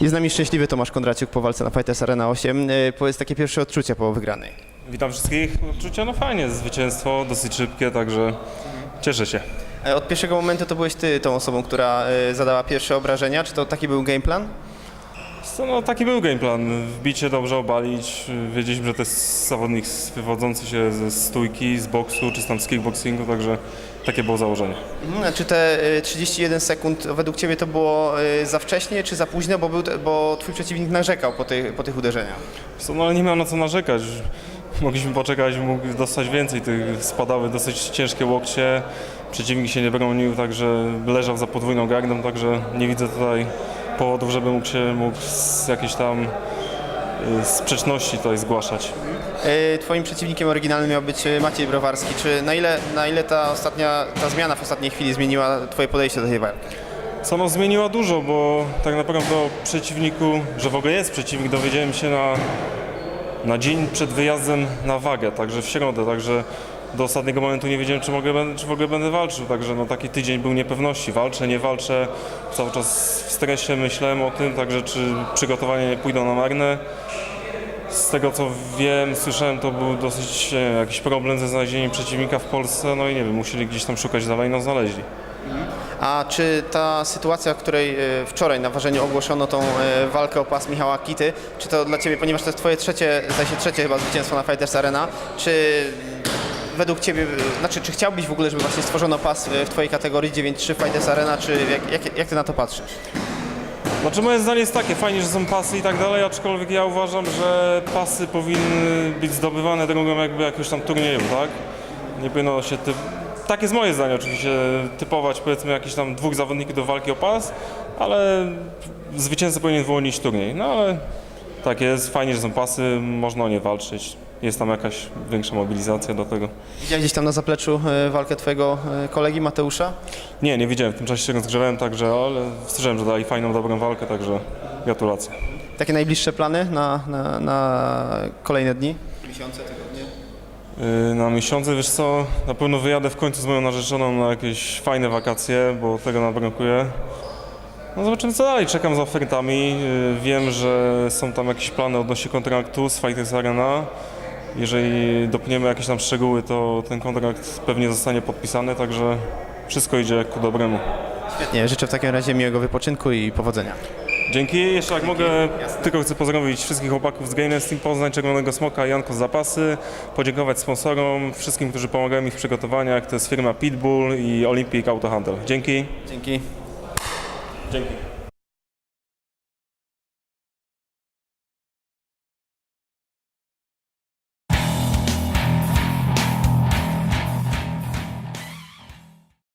Jest z nami szczęśliwy Tomasz Kondraciuk po walce na Fighters Arena 8. E, Powiedz takie pierwsze odczucia po wygranej. Witam wszystkich. Odczucia no fajnie, zwycięstwo dosyć szybkie, także cieszę się. E, Od pierwszego momentu to byłeś ty tą osobą, która e, zadała pierwsze obrażenia. Czy to taki był game plan? Co, no, taki był game plan. Wbicie dobrze obalić. Wiedzieliśmy, że to jest zawodnik wywodzący się ze stójki, z boksu, czy tam z kickboxingu, także takie było założenie. Mhm, a Czy te e, 31 sekund według ciebie to było e, za wcześnie, czy za późno, bo, był, bo twój przeciwnik narzekał po, tych po tych uderzeniach? Co, no, ale nie miał na co narzekać. Mogliśmy poczekać, mógł dostać więcej. Tych spadały dosyć ciężkie łokcie. Przeciwnik się nie bronił, także leżał za podwójną gardą, także nie widzę tutaj powodów, żeby mógł się mógł z jakiejś tam y, sprzeczności tutaj zgłaszać. E, Twoim przeciwnikiem oryginalnym miał być e, Maciej Browarski. Czy na ile, na ile ta ostatnia, ta zmiana w ostatniej chwili zmieniła twoje podejście do tej walki? Co no zmieniła dużo, bo tak naprawdę o przeciwniku, że w ogóle jest przeciwnik, dowiedziałem się na, na dzień przed wyjazdem na wagę, także w środę, także do ostatniego momentu nie wiedziałem, czy, mogę, czy w ogóle będę walczył, także no taki tydzień był niepewności, walczę, nie walczę, cały czas w stresie myślałem o tym, także czy przygotowania nie pójdą na marne. Z tego co wiem, słyszałem, to był dosyć jakiś problem ze znalezieniem przeciwnika w Polsce, no i nie wiem, musieli gdzieś tam szukać dalej, no znaleźli. A czy ta sytuacja, w której e, wczoraj na ważeniu ogłoszono tą e, walkę o pas Michała Kity, czy to dla Ciebie, ponieważ to jest Twoje trzecie, zdaje się trzecie chyba zwycięstwo na Fighters Arena, czy według Ciebie, znaczy czy chciałbyś w ogóle, żeby właśnie stworzono pas e, w Twojej kategorii 9-3 Fighters Arena, czy jak, jak, jak Ty na to patrzysz? Znaczy moje zdanie jest takie, fajnie, że są pasy i tak dalej, aczkolwiek ja uważam, że pasy powinny być zdobywane drogą jakby jakiegoś tam turnieju, tak? Nie powinno się. Tak jest moje zdanie oczywiście, typować powiedzmy jakichś tam dwóch zawodników do walki o pas, ale zwycięzca powinien wyłonić turniej. No ale tak jest, fajnie, że są pasy, można o nie walczyć. Jest tam jakaś większa mobilizacja do tego. Widziałeś gdzieś tam na zapleczu e, walkę Twojego e, kolegi Mateusza? Nie, nie widziałem, w tym czasie się rozgrzewałem, także, ale słyszałem, że dali fajną, dobrą walkę, także gratulacje. Takie najbliższe plany na, na, na kolejne dni? Miesiące, tygodnie? Yy, Na miesiące, wiesz co, na pewno wyjadę w końcu z moją narzeczoną na jakieś fajne wakacje, bo tego nam brakuje. No zobaczymy co dalej, czekam za ofertami. Yy, Wiem, że są tam jakieś plany odnośnie kontraktu z Fighters Arena. Jeżeli dopniemy jakieś tam szczegóły, to ten kontrakt pewnie zostanie podpisany, także wszystko idzie ku dobremu. Świetnie, życzę w takim razie miłego wypoczynku i powodzenia. Dzięki. Jeszcze jak mogę, tylko chcę pozdrowić wszystkich chłopaków z Gainers Team Poznań, Czerwonego Smoka i Janko z Zapasy, podziękować sponsorom, wszystkim, którzy pomagają mi w przygotowaniach, to jest firma Pitbull i Olympic Auto Handel. Dzięki. Dzięki. Dzięki.